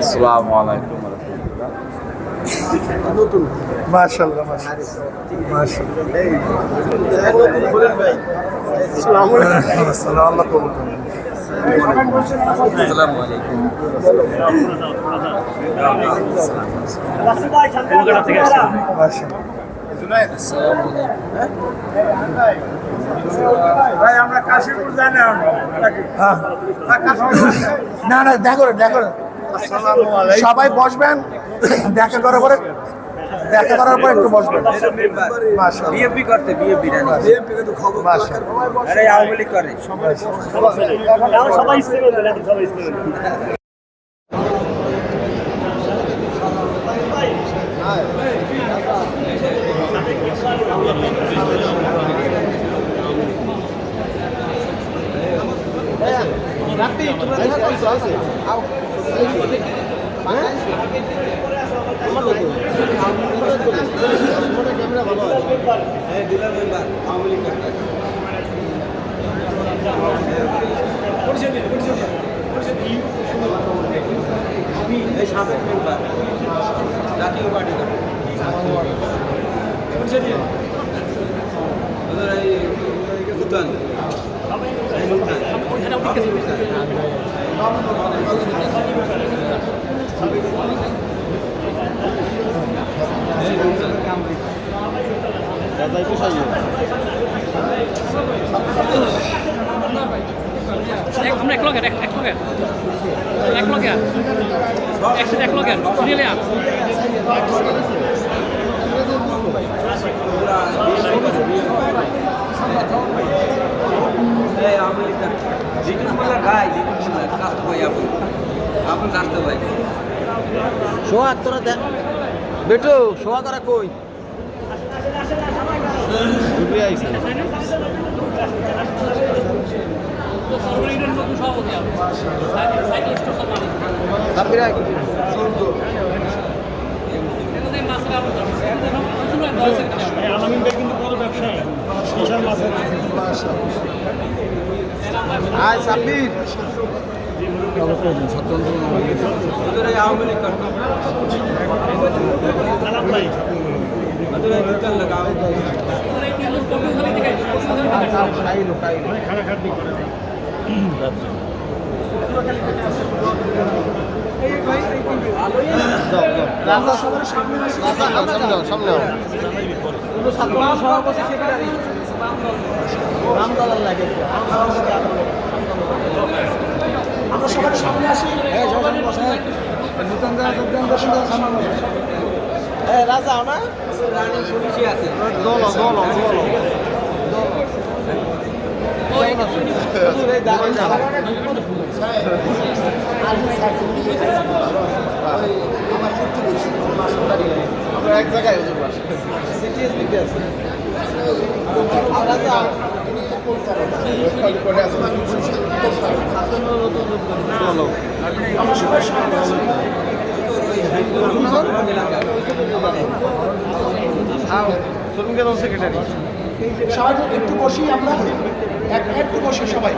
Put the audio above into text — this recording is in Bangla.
আসসালামু আলাইকুম মাশাআল্লাহ মাশাআল্লাহ মাশাআল্লাহ। মাশাআল্লাহ। না হ্যাঁ। না না দেখা করে সবাই বসবেন দেখা করার পরে দেখা করার পরে একটু বসবেন। মাশাআল্লাহ। বিএপি করতে বিএপি রানি মাশাআল্লাহ। আরে আওয়ামী লীগ করে। সবাই সবাই স্কুলে এই সাবেক মেম্বার জাতীয় পার্টি করে ওদের এই ভুটান এই ভুটান এক- আমরা এক লগের এক লগের এক লগের একসাথে এক লগের সিরিয়ালে আন এই আওয়ামী লীগ লিটন সোহাগ তোরা দেখ বেটু সোহাগ ওরা কই? উঠে খানাখাটি করে রাজা সামনে সামনে যাও সামনে যাও কিন্তু সাতমা সভাপতি সেক্রেটারি রামদালাল লাগে আমরা সবাই সামনে আসি এ রাজা না রানিং পুলিশই আছে দল দল দল আমরা এক জায়গায় সিটিএস দিতে আছে আমরা সবাই সামনে একটু বসি আমরা একটু বসি সবাই।